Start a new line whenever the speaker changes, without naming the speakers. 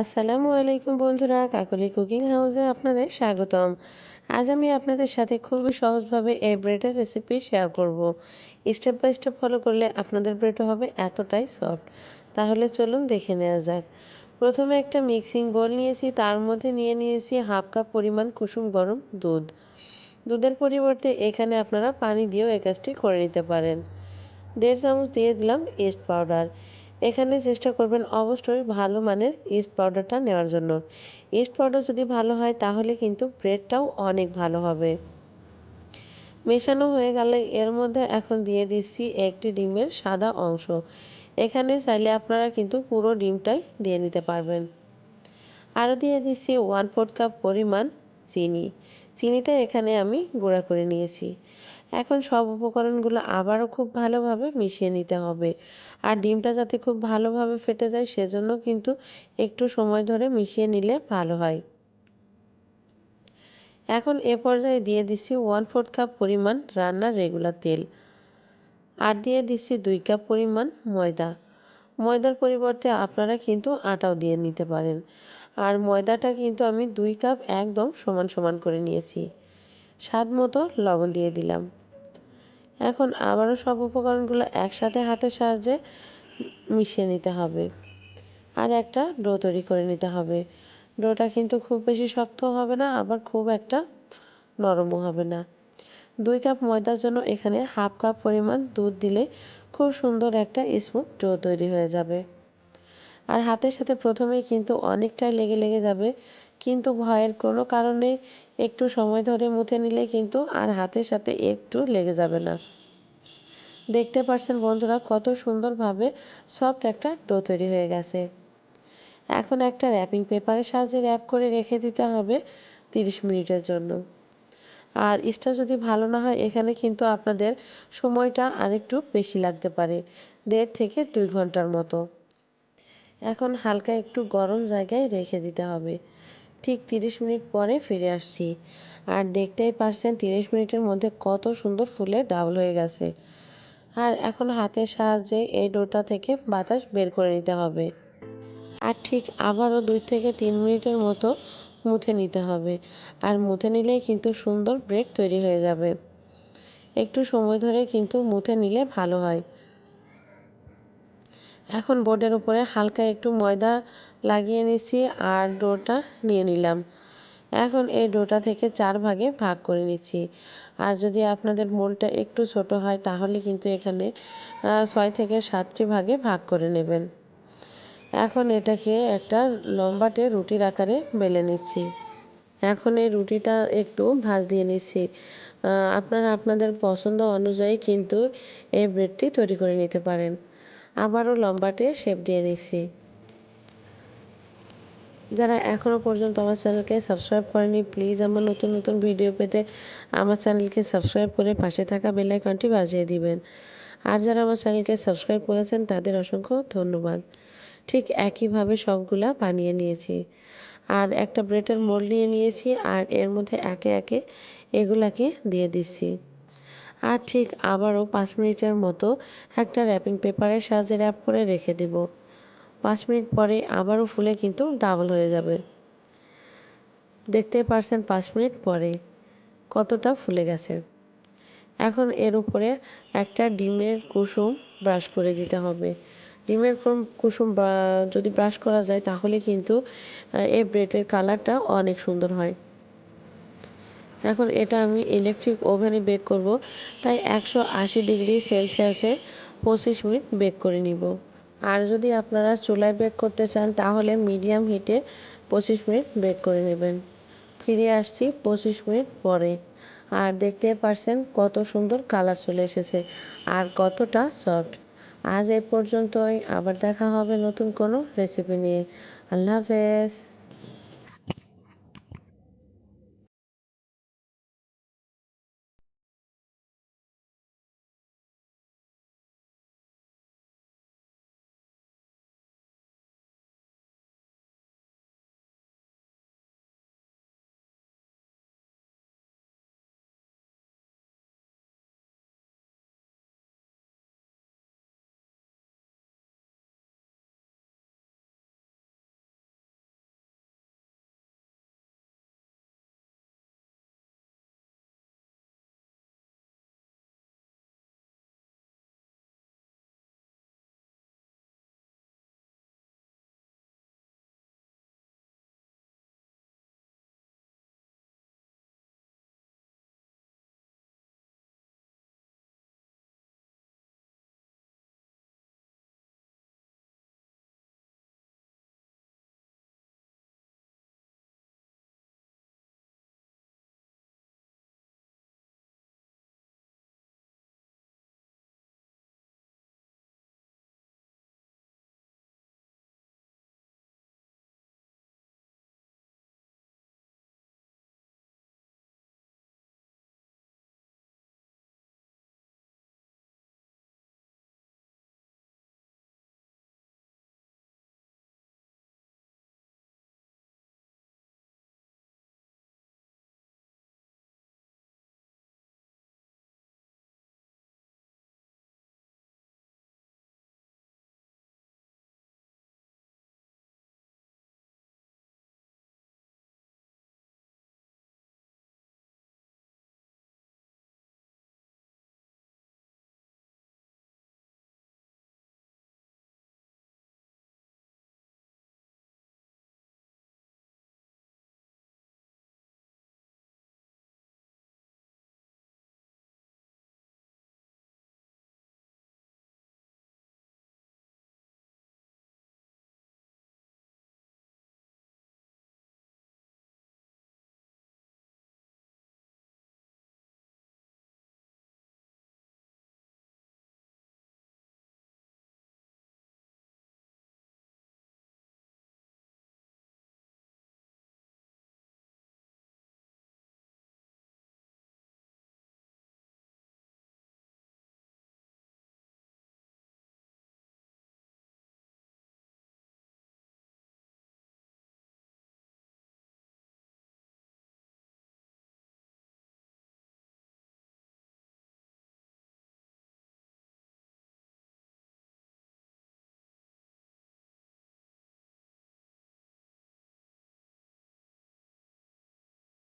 আসসালামু আলাইকুম বন্ধুরা, কাকলি কুকিং হাউসে আপনাদের স্বাগতম। আজ আমি আপনাদের সাথে খুবই সহজভাবে এই ব্রেডের রেসিপি শেয়ার করব। স্টেপ বাই স্টেপ ফলো করলে আপনাদের ব্রেডও হবে এতটাই সফট তাহলে চলুন দেখে নেওয়া যাক। প্রথমে একটা মিক্সিং বোল নিয়েছি, তার মধ্যে নিয়ে নিয়েছি হাফ কাপ পরিমাণ কুসুম গরম দুধ। দুধের পরিবর্তে এখানে আপনারা পানি দিয়েও এই কাজটি করে নিতে পারেন। দেড় চামচ দিয়ে দিলাম ইস্ট পাউডার এখানে চেষ্টা করবেন অবশ্যই ভালো মানের ইস্ট পাউডারটা নেওয়ার জন্য। ইস্ট পাউডার যদি ভালো হয়, তাহলে কিন্তু ব্রেডটাও অনেক ভালো হবে। মেশানো হয়ে গেলে এর মধ্যে এখন দিয়ে দিচ্ছি একটি ডিমের সাদা অংশ। এখানে চাইলে আপনারা কিন্তু পুরো ডিমটাই দিয়ে নিতে পারবেন। আরও দিয়ে দিচ্ছি ওয়ান ফোর্থ কাপ পরিমাণ চিনি। চিনিটা এখানে আমি গুঁড়া করে নিয়েছি। এখন সব উপকরণগুলো আবারও খুব ভালোভাবে মিশিয়ে নিতে হবে। আর ডিমটা যাতে খুব ভালোভাবে ফেটে যায়, সেজন্য কিন্তু একটু সময় ধরে মিশিয়ে নিলে ভালো হয়। এখন এ পর্যায়ে দিয়ে দিচ্ছি ওয়ান ফোর্থ কাপ পরিমাণ রান্নার রেগুলার তেল। আর দিয়ে দিচ্ছি দুই কাপ পরিমাণ ময়দা। ময়দার পরিবর্তে আপনারা কিন্তু আটাও দিয়ে নিতে পারেন। আর ময়দাটা কিন্তু আমি দুই কাপ একদম সমান সমান করে নিয়েছি। স্বাদ মতো লবণ দিয়ে দিলাম। এখন আবারও সব উপকরণগুলো একসাথে হাতের সাহায্যে মিশিয়ে নিতে হবে। আর একটা ডো তৈরি করে নিতে হবে। ডোটা কিন্তু খুব বেশি শক্ত হবে না, আবার খুব একটা নরমও হবে না। দুই কাপ ময়দার জন্য এখানে হাফ কাপ পরিমাণ দুধ দিলে খুব সুন্দর একটা স্মুথ ডো তৈরি হয়ে যাবে। আর হাতের সাথে প্রথমেই কিন্তু অনেকটাই লেগে লেগে যাবে, কিন্তু ভয়ের কোনো কারণে একটু সময় ধরে মুথে নিলে কিন্তু আর হাতের সাথে একটু লেগে যাবে না। দেখতে পাচ্ছেন বন্ধুরা, কত সুন্দরভাবে সফট একটা ডো তৈরি হয়ে গেছে। এখন একটা র্যাপিং পেপারের সাহায্যে র্যাপ করে রেখে দিতে হবে তিরিশ মিনিটের জন্য। আর ইস্টা যদি ভালো না হয়, এখানে কিন্তু আপনাদের সময়টা আরেকটু বেশি লাগতে পারে, দেড় থেকে দুই ঘণ্টার মতো। এখন হালকা একটু গরম জায়গায় রেখে দিতে হবে। ঠিক তিরিশ মিনিট পরে ফিরে আসছি। আর দেখতেই পারছেন তিরিশ মিনিটের মধ্যে কত সুন্দর ফুলে ডাবল হয়ে গেছে। আর এখন হাতের সাহায্যে এই ডোটা থেকে বাতাস বের করে নিতে হবে। আর ঠিক আবারও দুই থেকে তিন মিনিটের মতো মুথে নিতে হবে। আর মুথে নিলেই কিন্তু সুন্দর ব্রেড তৈরি হয়ে যাবে। একটু সময় ধরে কিন্তু মুথে নিলে ভালো হয়। এখন বোর্ডের উপরে হালকা একটু ময়দা লাগিয়ে নিচ্ছি আর ডোটা নিয়ে নিলাম। এখন এই ডোটা থেকে চার ভাগে ভাগ করে নিচ্ছি। আর যদি আপনাদের মোলটা একটু ছোট হয়, তাহলে কিন্তু এখানে ছয় থেকে সাতটি ভাগে ভাগ করে নেবেন। এখন এটাকে একটা লম্বাটে রুটির আকারে বেলে নিচ্ছি। এখন এই রুটিটা একটু ভাজ দিয়ে নিচ্ছি। আপনারা আপনাদের পছন্দ অনুযায়ী কিন্তু এই ব্রেডটি তৈরি করে নিতে পারেন। আবারও লম্বাটে শেপ দিয়ে নিচ্ছি। যারা এখনও পর্যন্ত আমার চ্যানেলকে সাবস্ক্রাইব করেনি প্লিজ আমার নতুন নতুন ভিডিও পেতে আমার চ্যানেলকে সাবস্ক্রাইব করে পাশে থাকা বেল আইকনটি বাজিয়ে দিবেন। আর যারা আমার চ্যানেলকে সাবস্ক্রাইব করেছেন, তাদের অসংখ্য ধন্যবাদ। ঠিক একইভাবে সবগুলা বানিয়ে নিয়েছি। আর একটা ব্রেডের মোল্ড নিয়ে নিয়েছি আর এর মধ্যে একে একে এগুলাকে দিয়ে দিচ্ছি। আর ঠিক আবারও পাঁচ মিনিটের মতো একটা র্যাপিং পেপারের সাহায্যে র্যাপ করে রেখে দেব। পাঁচ মিনিট পরে আবারও ফুলে কিন্তু ডাবল হয়ে যাবে। দেখতেই পারছেন পাঁচ মিনিট পরে কতটা ফুলে গেছে। এখন এর উপরে একটা ডিমের কুসুম ব্রাশ করে দিতে হবে। ডিমের কুসুম যদি ব্রাশ করা যায় তাহলে কিন্তু এই ব্রেডের কালারটা অনেক সুন্দর হয়। এখন এটা আমি ইলেকট্রিক ওভেনে বেক করব, তাই একশো আশি ডিগ্রি সেলসিয়াসে পঁচিশ মিনিট বেক করে নিব। আর যদি আপনারা চুলায় বেক করতে চান, তাহলে মিডিয়াম হিটে পঁচিশ মিনিট বেক করে নেবেন। ফিরে আসছি পঁচিশ মিনিট পরে। আর দেখতে পারছেন কত সুন্দর কালার চলে এসেছে আর কতটা সফট আজ এ পর্যন্তই। আবার দেখা হবে নতুন কোনো রেসিপি নিয়ে। আল্লাহ হাফেজ।